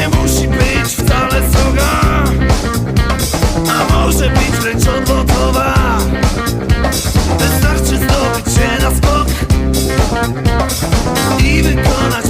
nie musi być wcale soga A może być wręcz odlotowa Wystarczy zdobyć się na skok I wykonać